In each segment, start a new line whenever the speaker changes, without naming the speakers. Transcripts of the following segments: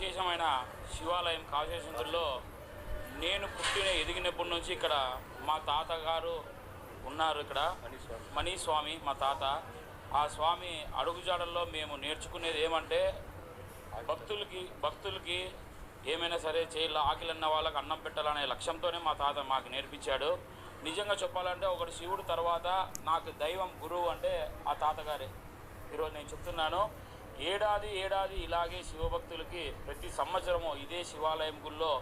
విశేషమైన శివాలయం కాశేశ్వరంలో నేను పుట్టిన ఎదిగినప్పటి నుంచి ఇక్కడ మా తాతగారు ఉన్నారు ఇక్కడ. మణి స్వామి మా తాత. ఆ స్వామి అడుగుజాడల్లో మేము నేర్చుకునేది ఏమంటే భక్తులకి భక్తులకి ఏమైనా సరే చేయాల ఆకలిన్న వాళ్ళకి అన్నం పెట్టాలనే లక్ష్యంతోనే మా తాత మాకు నేర్పించాడు. నిజంగా చెప్పాలంటే ఒకటి శివుడు తర్వాత నాకు దైవం గురువు అంటే ఆ తాతగారే. ఈరోజు నేను చెప్తున్నాను. ఏడాది ఏడాది ఇలాగే శివభక్తులకి ప్రతి సంవత్సరము ఇదే శివాలయం గుళ్ళో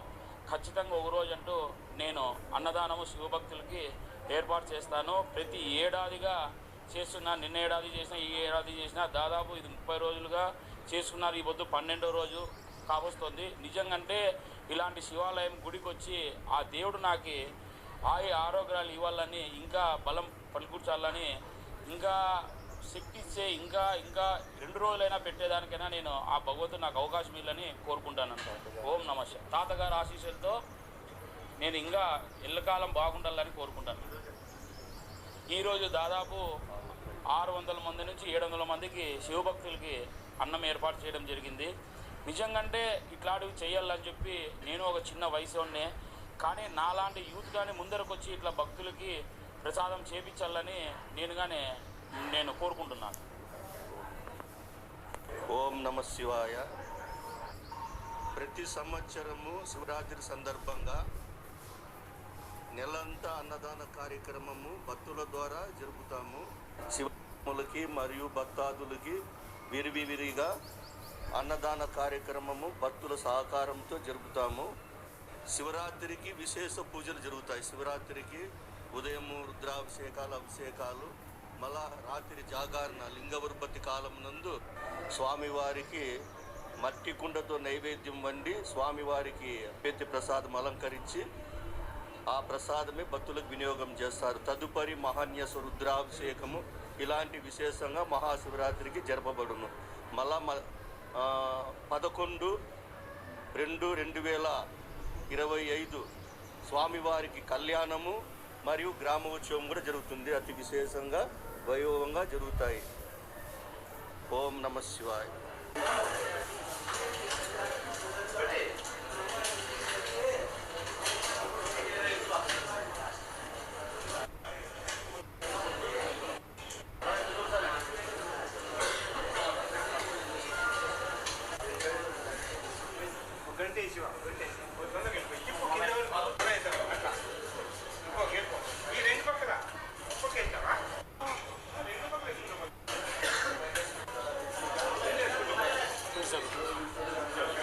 ఖచ్చితంగా ఒక రోజు అంటూ నేను అన్నదానము శివభక్తులకి ఏర్పాటు చేస్తాను. ప్రతి ఏడాదిగా చేస్తున్నా నిన్న ఏడాది చేసిన ఈ ఏడాది చేసిన దాదాపు ఇది ముప్పై రోజులుగా చేసుకున్నారు ఈ పొద్దు పన్నెండో రోజు కావస్తుంది నిజంగంటే ఇలాంటి శివాలయం గుడికి వచ్చి ఆ దేవుడు నాకు ఆయు ఆరోగ్యాలు ఇవ్వాలని ఇంకా బలం పలుకూర్చాలని ఇంకా శక్తి ఇచ్చే ఇంకా ఇంకా రెండు రోజులైనా పెట్టేదానికైనా నేను ఆ భగవంతుడు నాకు అవకాశం ఇల్లని కోరుకుంటాను ఓం నమశ శివాయ. తాతగారి ఆశీస్సులతో నేను ఇంకా ఎల్లకాలం బాగుండాలని కోరుకుంటాను. ఈరోజు దాదాపు ఆరు వందల మంది నుంచి ఏడు వందల మందికి శివభక్తులకి అన్నం ఏర్పాటు చేయడం జరిగింది. నిజంగంటే ఇట్లాంటివి చేయాలని చెప్పి నేను ఒక చిన్న వయసునే కానీ నాలాంటి యూత్ కానీ ముందరకు వచ్చి ఇట్లా భక్తులకి ప్రసాదం చేపించాలని నేను కానీ నేను కోరుకుంటున్నాను.
ఓం నమ శివాయ. ప్రతి సంవత్సరము శివరాత్రి సందర్భంగా నెలంతా అన్నదాన కార్యక్రమము భక్తుల ద్వారా జరుపుతాము. శివములకి మరియు భక్తాదులకి విరివిరిగా అన్నదాన కార్యక్రమము భక్తుల సహకారంతో జరుపుతాము. శివరాత్రికి విశేష పూజలు జరుగుతాయి. శివరాత్రికి ఉదయము రుద్రాభిషేకాలు అభిషేకాలు మళ్ళా రాత్రి జాగారణ లింగవృపతి కాలం నందు స్వామివారికి మట్టి కుండతో నైవేద్యం వండి స్వామివారికి అభ్యర్థి ప్రసాదం అలంకరించి ఆ ప్రసాదమే భక్తులకు వినియోగం చేస్తారు. తదుపరి మహాన్యస రుద్రాభిషేకము ఇలాంటి విశేషంగా మహాశివరాత్రికి జరపబడును. మళ్ళా మ పదకొండు రెండు రెండు వేల ఇరవై ఐదు స్వామివారికి కళ్యాణము మరియు గ్రామోత్సవం కూడా జరుగుతుంది. అతి విశేషంగా వైభవంగా జరుగుతాయి ఓం నమ శివాయ
గంటే శివ గంటే తొందరగా వెళ్ళిపోయి some